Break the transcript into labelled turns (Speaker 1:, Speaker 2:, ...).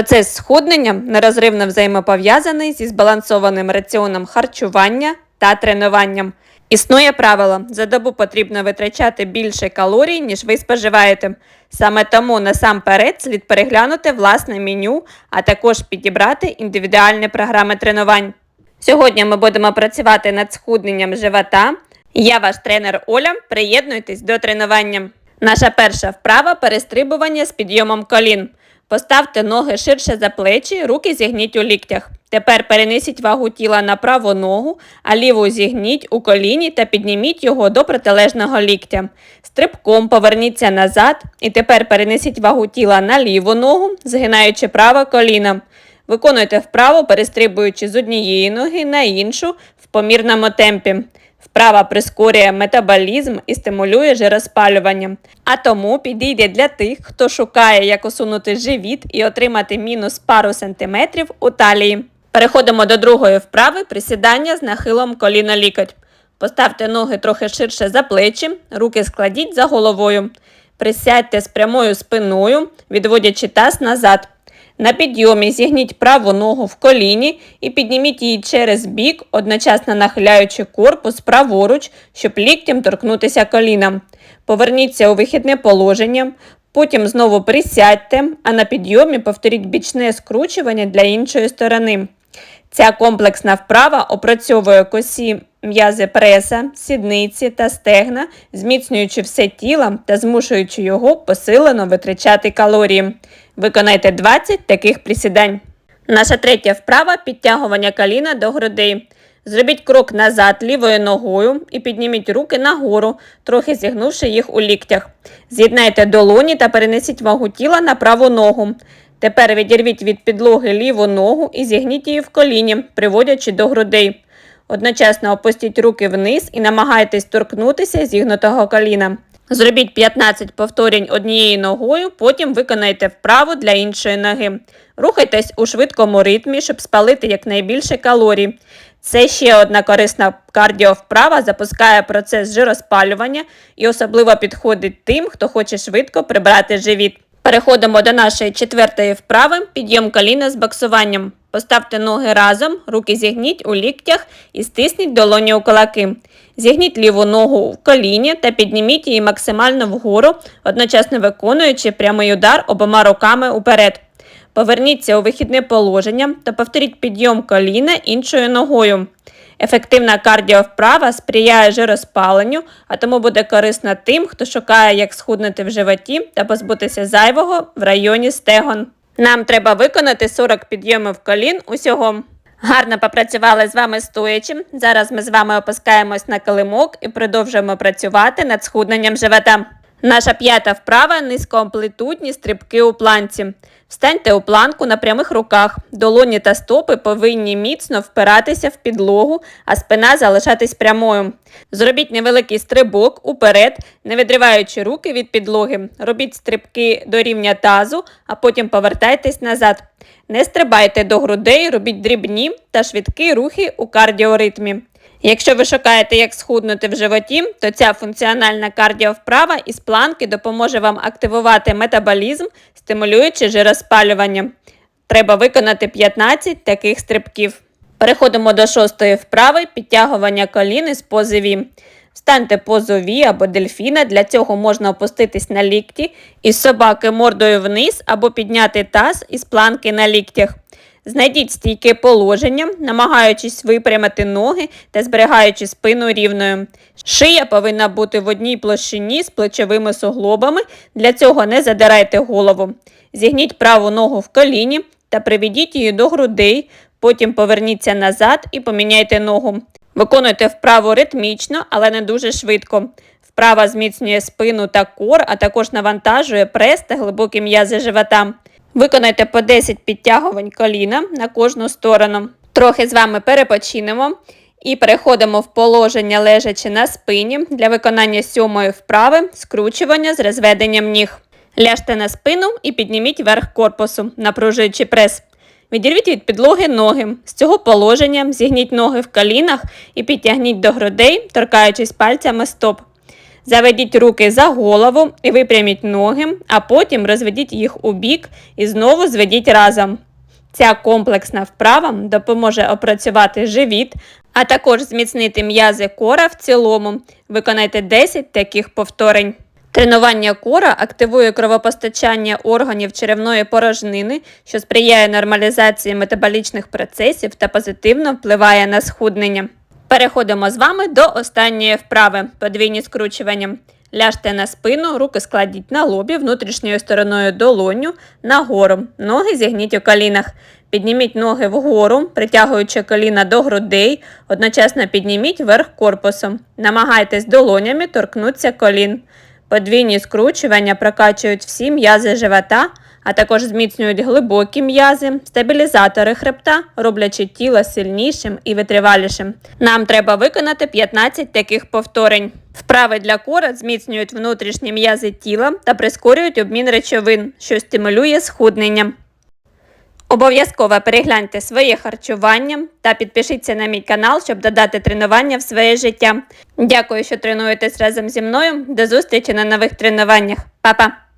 Speaker 1: Процес схуднення нерозривно взаємопов'язаний зі збалансованим раціоном харчування та тренуванням. Існує правило: за добу потрібно витрачати більше калорій, ніж ви споживаєте. Саме тому насамперед слід переглянути власне меню, а також підібрати індивідуальні програми тренувань. Сьогодні ми будемо працювати над схудненням живота. Я ваш тренер Оля. Приєднуйтесь до тренування. Наша перша вправа перестрибування з підйомом колін. Поставте ноги ширше за плечі, руки зігніть у ліктях. Тепер перенесіть вагу тіла на праву ногу, а ліву зігніть у коліні та підніміть його до протилежного ліктя. Стрибком поверніться назад і тепер перенесіть вагу тіла на ліву ногу, згинаючи праве коліно. Виконуйте вправо, перестрибуючи з однієї ноги на іншу в помірному темпі. Вправа прискорює метаболізм і стимулює жироспалювання. А тому підійде для тих, хто шукає, як усунути живіт і отримати мінус пару сантиметрів у талії. Переходимо до другої вправи присідання з нахилом коліно-лікоть. Поставте ноги трохи ширше за плечі, руки складіть за головою. Присядьте з прямою спиною, відводячи таз назад. На підйомі зігніть праву ногу в коліні і підніміть її через бік, одночасно нахиляючи корпус праворуч, щоб ліктем торкнутися коліна. Поверніться у вихідне положення, потім знову присядьте, а на підйомі повторіть бічне скручування для іншої сторони. Ця комплексна вправа опрацьовує косі м'язи преса, сідниці та стегна, зміцнюючи все тіло та змушуючи його посилено витрачати калорії. Виконайте 20 таких присідань. Наша третя вправа підтягування коліна до грудей. Зробіть крок назад лівою ногою і підніміть руки нагору, трохи зігнувши їх у ліктях. З'єднайте долоні та перенесіть вагу тіла на праву ногу. Тепер відірвіть від підлоги ліву ногу і зігніть її в коліні, приводячи до грудей. Одночасно опустіть руки вниз і намагайтесь торкнутися зігнутого коліна. Зробіть 15 повторень однією ногою, потім виконайте вправу для іншої ноги. Рухайтесь у швидкому ритмі, щоб спалити якнайбільше калорій. Це ще одна корисна кардіовправа, запускає процес жироспалювання і особливо підходить тим, хто хоче швидко прибрати живіт. Переходимо до нашої четвертої вправи підйом коліна з боксуванням. Поставте ноги разом, руки зігніть у ліктях і стисніть долоні у кулаки. Зігніть ліву ногу в коліні та підніміть її максимально вгору, одночасно виконуючи прямий удар обома руками уперед. Поверніться у вихідне положення та повторіть підйом коліна іншою ногою. Ефективна кардіовправа сприяє жироспаленню, а тому буде корисна тим, хто шукає, як схуднути в животі та позбутися зайвого в районі стегон. Нам треба виконати 40 підйомів колін усього. Гарно попрацювали з вами стоячи. Зараз ми з вами опускаємось на килимок і продовжуємо працювати над схудненням живота. Наша п'ята вправа низькоамплитудні стрибки у планці. Встаньте у планку на прямих руках. Долоні та стопи повинні міцно впиратися в підлогу, а спина залишатись прямою. Зробіть невеликий стрибок уперед, не відриваючи руки від підлоги. Робіть стрибки до рівня тазу, а потім повертайтесь назад. Не стрибайте до грудей, робіть дрібні та швидкі рухи у кардіоритмі. Якщо ви шукаєте, як схуднути в животі, то ця функціональна кардіовправа із планки допоможе вам активувати метаболізм, стимулюючи жироспалювання. Треба виконати 15 таких стрибків. Переходимо до шостої вправи підтягування колін із пози V. Встаньте позу V або дельфіна, для цього можна опуститись на лікті, із собаки мордою вниз або підняти таз із планки на ліктях. Знайдіть стійке положення, намагаючись випрямити ноги та зберігаючи спину рівною. Шия повинна бути в одній площині з плечовими суглобами, для цього не задирайте голову. Зігніть праву ногу в коліні та приведіть її до грудей, потім поверніться назад і поміняйте ногу. Виконуйте вправу ритмічно, але не дуже швидко. Вправа зміцнює спину та кор, а також навантажує прес та глибокі м'язи живота. Виконайте по 10 підтягувань коліна на кожну сторону. Трохи з вами перепочинемо і переходимо в положення лежачи на спині для виконання сьомої вправи скручування з розведенням ніг. Ляжте на спину і підніміть верх корпусу, напружуючи прес. Відірвіть від підлоги ноги. З цього положення зігніть ноги в колінах і підтягніть до грудей, торкаючись пальцями стоп. Заведіть руки за голову і випряміть ноги, а потім розведіть їх у бік і знову зведіть разом. Ця комплексна вправа допоможе опрацювати живіт, а також зміцнити м'язи кора в цілому. Виконайте 10 таких повторень. Тренування кора активує кровопостачання органів черевної порожнини, що сприяє нормалізації метаболічних процесів та позитивно впливає на схуднення. Переходимо з вами до останньої вправи подвійні скручування. Ляжте на спину, руки складіть на лобі, внутрішньою стороною долоню нагору. Ноги зігніть у колінах. Підніміть ноги вгору, притягуючи коліна до грудей, одночасно підніміть верх корпусом. Намагайтесь долонями торкнутися колін. Подвійні скручування прокачують всі м'язи живота, а також зміцнюють глибокі м'язи, стабілізатори хребта, роблячи тіло сильнішим і витривалішим. Нам треба виконати 15 таких повторень. Вправи для кора зміцнюють внутрішні м'язи тіла та прискорюють обмін речовин, що стимулює схуднення. Обов'язково перегляньте своє харчування та підпишіться на мій канал, щоб додати тренування в своє життя. Дякую, що тренуєтесь разом зі мною. До зустрічі на нових тренуваннях. Па-па!